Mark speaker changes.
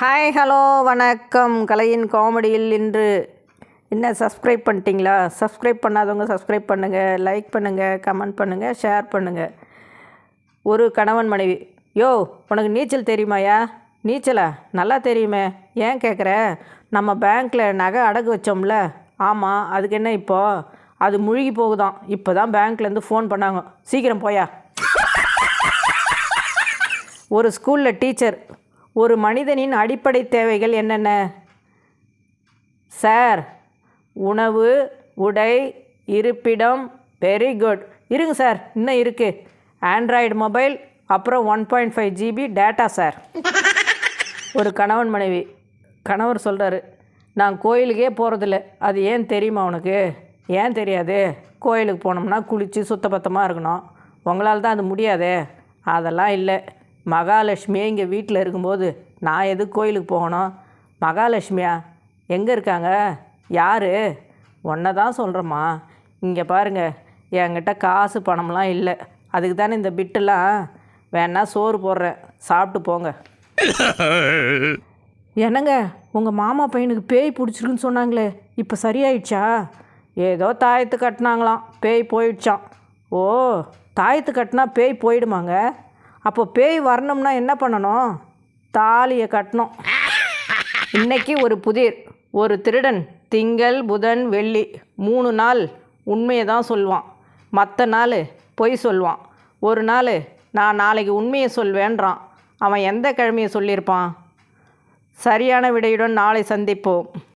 Speaker 1: Hi hello வணக்கம். கலையின் காமெடியில் இன்று என்ன சப்ஸ்கிரைப் பண்ணிட்டீங்களா? சப்ஸ்கிரைப் பண்ணாதவங்க சப்ஸ்கிரைப் பண்ணுங்கள் லைக் பண்ணுங்கள் கமெண்ட் பண்ணுங்கள் ஷேர் பண்ணுங்கள் ஒரு கணவன் மனைவி. யோ உனக்கு நீச்சல் தெரியுமாயா நீச்சலா? நல்லா தெரியுமே. ஏன் கேட்குற நம்ம பேங்க்கில் நகை அடகு வச்சோம்ல. ஆமாம் அதுக்கு என்ன இப்போ? அது முழுகி போகுதான். இப்போ தான் பேங்க்லேருந்து ஃபோன் பண்ணாங்க. சீக்கிரம் போயா ஒரு ஸ்கூலில் டீச்சர் ஒரு மனிதனின் அடிப்படை தேவைகள் என்னென்ன? சார் உணவு உடை இருப்பிடம் வெரி குட் இருங்க சார் இன்னும் இருக்குது ஆண்ட்ராய்டு மொபைல் அப்புறம் one point five GB data sir. ஒரு கணவன் மனைவி. கணவர் சொல்கிறாரு நான் கோயிலுக்கே போகிறதில்ல அது ஏன் தெரியுமா உனக்கு? ஏன் தெரியாது. கோயிலுக்கு போனோம்னா குளித்து சுத்தபத்தமாக இருக்கணும். உங்களால் தான் அது முடியாதே. அதெல்லாம் இல்லை. மகாலட்சுமியே இங்கே வீட்டில் இருக்கும்போது நான் எது கோயிலுக்கு போகணும்? மகாலட்சுமியா எங்கே இருக்காங்க? யார்? ஒன்றை தான் சொல்கிறேம்மா இங்கே பாருங்க என்கிட்ட காசு பணம்லாம் இல்லை. அதுக்கு தானே இந்த பிட்டெல்லாம் வேணா சோறு போடுறேன். சாப்பிட்டு போங்க. என்னங்க உங்கள் மாமா பையனுக்கு பேய் பிடிச்சிருக்குன்னு சொன்னாங்களே இப்போ சரியாயிடுச்சா? ஏதோ தாயத்து கட்டினாங்களாம் பேய் போயிடுச்சான் ஓ தாயத்து கட்டினா பேய் போயிடுமாங்க? அப்போ பேய் வரணும்னா என்ன பண்ணணும்? தாலியை கட்டணும். இன்னைக்கு ஒரு புதிர் ஒரு திருடன் திங்கள் புதன் வெள்ளி மூணு நாள் உண்மையை தான் சொல்லுவான் மற்ற நாள் பொய் சொல்லுவான் ஒரு நாள் நான் நாளைக்கு உண்மையை சொல்வேன்றான். அவன் எந்த கிழமையை சொல்லியிருப்பான்? சரியான விடையுடன் நாளை சந்திப்போம்.